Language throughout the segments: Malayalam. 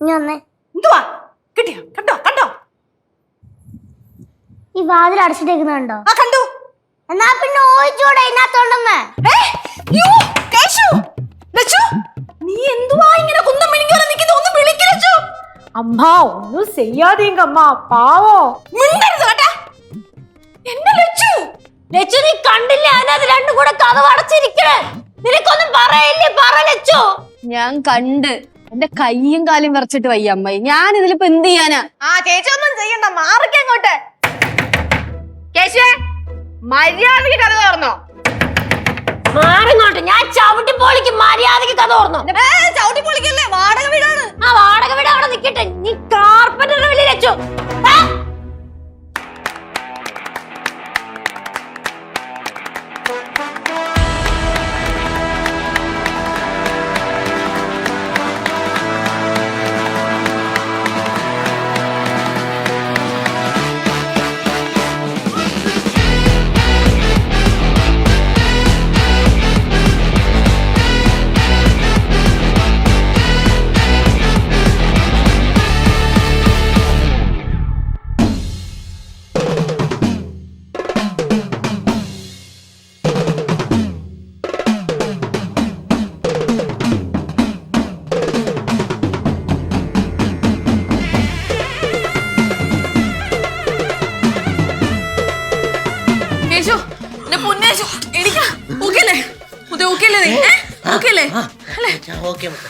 ഇനി വന്നേ. എന്തുവാ? കണ്ടോ? കണ്ടോ? ഈ വാതിൽ അടച്ചിട്ടേക്കുന്നുണ്ടോ ആ കണ്ടു. എന്നാ പിന്നെ ഓയിച്ചൂടെ ഇതിനകത്തോണ്ടെന്ന് നീ എന്തുവാ ഇങ്ങനെ കുന്തം മിനിക്കോലെ നിൽക്കുന്നത് ഒന്ന് വിളിക്കലച്ചു അമ്മ ഒന്നും ചെയ്യാതീങ്ക അമ്മ പാവോ? മിണ്ടരുത് കേട്ടാ. എന്നെ ലച്ചു ലച്ചു നീ കണ്ടില്ല? അതിനകത്ത് രണ്ടും കൂടെ കഥ അടച്ചിരിക്കണേ നിനക്കൊന്നും പറയില്ലേ? പറ ലച്ചു ഞാൻ കണ്ട്. എന്റെ കയ്യും കാലും വിറച്ചിട്ട് വയ്യ അമ്മായി. ഞാൻ ഇതിലിപ്പോ എന്ത് ചെയ്യാനാ? ആ ചേച്ചി ഒന്നും ചെയ്യണ്ട. മാറിക്ക അങ്ങോട്ട്. കേശുവേ മര്യാദയ്ക്ക് കഥ തുറന്നോ? മാറിങ്ങോട്ട്. ഞാൻ ചവിട്ടി പോളിക്ക് മര്യാദയ്ക്ക് കഥ ഓർന്നു ചവിട്ടി പൊളിക്കല്ലേ വാടക വീടാണ്. ആ വാടക വീട് അവിടെ നിക്കട്ടെ. നീ കാർപ്പറ്ററിന്റെ വെളിയിൽ ലച്ചു കേശു എന്റെ പൊന്നേശു എനിക്ക് ഓക്കെ അല്ലേ ഓക്കെല്ലേ നീ? ഓക്കെല്ലേ അല്ലേ? ഓക്കെ അല്ലേ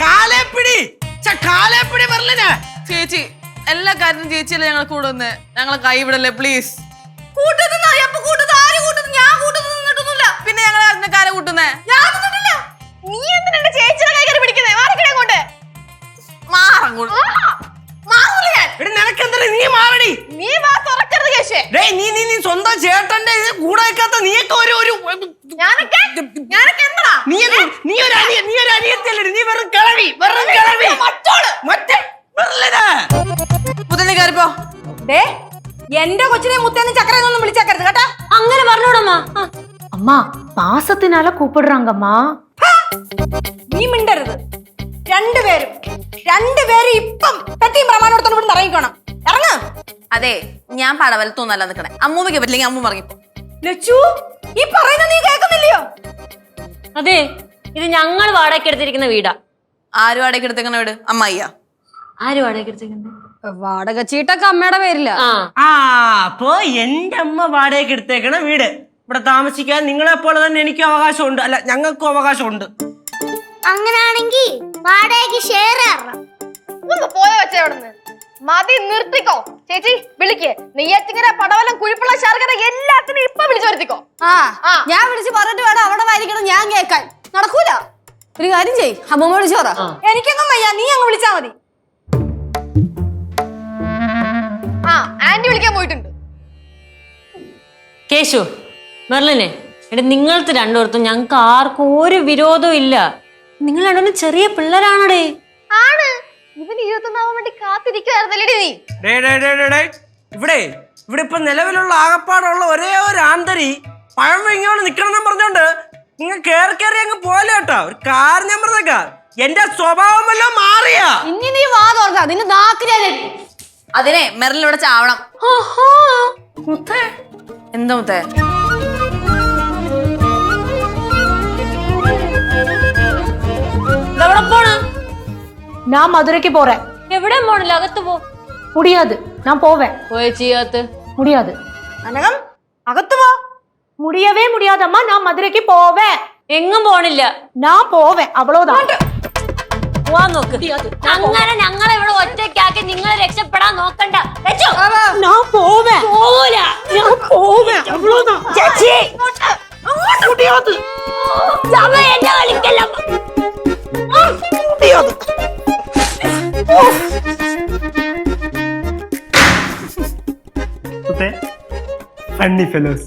കാലേപ്പിടി. ഛെ, കാലേപ്പിടി മെറിലിനെ. ചേച്ചി എല്ലാ കാര്യത്തിനും ചേച്ചിയല്ലേ ഞങ്ങൾ കൂടെ ഒന്ന് ഞങ്ങളെ കൈവിടല്ലേ പ്ലീസ് കൂട്ടത്തുനിന്ന് പിന്നെ കാല കൂട്ടുന്നേ? നീ എന്തിനാ എന്റെ ചേച്ചിയുടെ കൈ കയറി പിടിക്കുന്നേ? അങ്ങോട്ട്. മാറങ്ങോട്ട് മാറൂല ഞാൻ. എടി നിനക്കെന്താ നീ മാറടി? നീ വാ തുറക്കരുത് കേശേ ഡേയ് നീ നീ നീ സ്വന്തം ചേട്ടന്റെ ഇത് കൂടെ വെക്കാത്ത നീയൊക്കെ ഒരു ഒരു ഞാനൊക്കെ ഞാനൊക്കെ എന്താ നീ ഒരു- നീ ഒരു അനിയ നീ ഒരു അനിയത്തിയല്ലേ നീ വെറും കിളവി വെറും കിളവി. മറ്റോൾ. മറ്റേ മെറിലിനെ മുതലേ കയറിപ്പോ. ഡേ എന്റെ കൊച്ചിനെ മുത്തേന്ന് ചക്കരയൊന്നും വിളിച്ചേക്കരുത് കേട്ടാ. അങ്ങനെ പറഞ്ഞോടമ്മ. அம்மா பாசத்தினால கூப்பிடுறாங்கம்மா നീ മിണ്ടരുത് രണ്ടുപേരും രണ്ടുപേരും ഇപ്പം പെട്ടിയും പ്രമാണോടത്തോട് ഇവിടെ ഇറങ്ങിക്കോണം ഇറങ്ങ അതെ ഞാൻ പടവലത്തൊന്നല്ല നിക്കണേ അമ്മൂമ്മയ്ക്ക് പറ്റില്ലെങ്കിൽ അമ്മൂമ്മ ഇറങ്ങിപ്പോ ലച്ചു ഈ പറയുന്ന നീ കേൾക്കുന്നില്ലയോ അതെ ഇത് ഞങ്ങൾ വാടകയ്ക്ക് എടുത്തിരിക്കുന്ന വീടാ ആരും അടയ്ക്ക് എടുത്തേക്കണ വീട് അമ്മായിയാ ആര് വാടകയ്ക്ക് എടുത്തിരിക്കുന്നത് വാടക ചീട്ടൊക്കെ അമ്മയുടെ പേരില്ല ആ ആ അപ്പോ എന്റെ അമ്മ വാടകയ്ക്ക് എടുത്തേക്കണ വീട് ഇവിടെ താമസിക്കാൻ നിങ്ങളെ പോലെ തന്നെ എനിക്ക് അവകാശമുണ്ട്. അല്ല ഞങ്ങൾക്കും അവകാശമുണ്ട്. അങ്ങനാണെങ്കിൽ വാടകയ്ക്ക് ഷെയർ പോയ വെച്ചേ അവിടുന്ന് മതി നിർത്തിക്കോ. ചേച്ചി വിളിക്ക്. നെയ്യാറ്റിങ്ങര പടവലം കുഴിപ്പുള്ള ശർക്കര എല്ലാത്തിനും ഇപ്പൊ വിളിച്ചു വരുത്തിക്കോ. ആ ഞാൻ വിളിച്ച് പറഞ്ഞിട്ട് വേണം അവിടെ വായിരിക്കണം ഞാൻ കേൾക്കാൻ. നടക്കൂല. ഒരു കാര്യം ചെയ് അമ്മമ്മ വിളിച്ചു പറ. എനിക്കൊന്നും വയ്യ നീ അങ്ങ് വിളിച്ചാ മതി. ആ ആന്റി വിളിക്കാൻ പോയിട്ടുണ്ട്. കേശു മെർലിനെ എടാ നിങ്ങൾക്ക് രണ്ടുപേർത്തും ഞങ്ങൾക്ക് ആർക്കും ഒരു വിരോധവും ഇല്ല. നിങ്ങൾ രണ്ടും ചെറിയ പിള്ളേരാണടേ? ആണ്. ഇവൻ ഇരുപത്തൊന്നാവാൻ വേണ്ടി കാത്തിരിക്കുവായിരുന്നല്ലേ നീ? ഡേ ഡേ ഡേ ഡേ ഡേ. ഇവിടെ ഇവിടെ ഇപ്പൊ നിലവിലുള്ള ആകപ്പാടുള്ള ഒരേ ഒരു ആന്തരി പഴം ഇങ്ങോട്ട് നിക്കണം എന്ന് പറഞ്ഞോണ്ട് നിങ്ങൾ കേറി കയറി അങ്ങ് പോലെ കേട്ടോ. ഒരു കാർ ഞാൻ പറഞ്ഞേക്കാ. എന്റെ സ്വഭാവം മാറിയ മാറിയാ. ഇനി നീ വാ തുറക്ക. നിന്റെ നാക്ക് ഞാൻ അതിനെ മെറിലിവിടെ ചാവണം. മുത്തേ. എന്താ മുത്തേ? நான் மதுரைக்கு போறேன் എവിടെ പോണില്ല അകത്ത് പോ முடியாது நான் போவேன் പോയ ചെയ്യാത്ത முடியாது അനകം അകത്ത് പോ முடியவே முடியாதம்மா நான் மதுரைக்கு போவேன் എങ്ങും പോണില്ല நான் போவேன் அவ்வளவுதான் പോവാൻ നോക്ക് അങ്ങനെ ഞങ്ങളെ ഇവിടെ ഒറ്റയ്ക്കാക്കി നിങ്ങൾ രക്ഷപ്പെടാൻ നോക്കണ്ട ലച്ചു, நான் போவேன் പോവൂല நான் போவேன் அவ்வளவுதான் ചേച്ചി முடியாது സമയം എന്നെ കളിക്കല്ല ഫണ്ണി ഫെലോസ്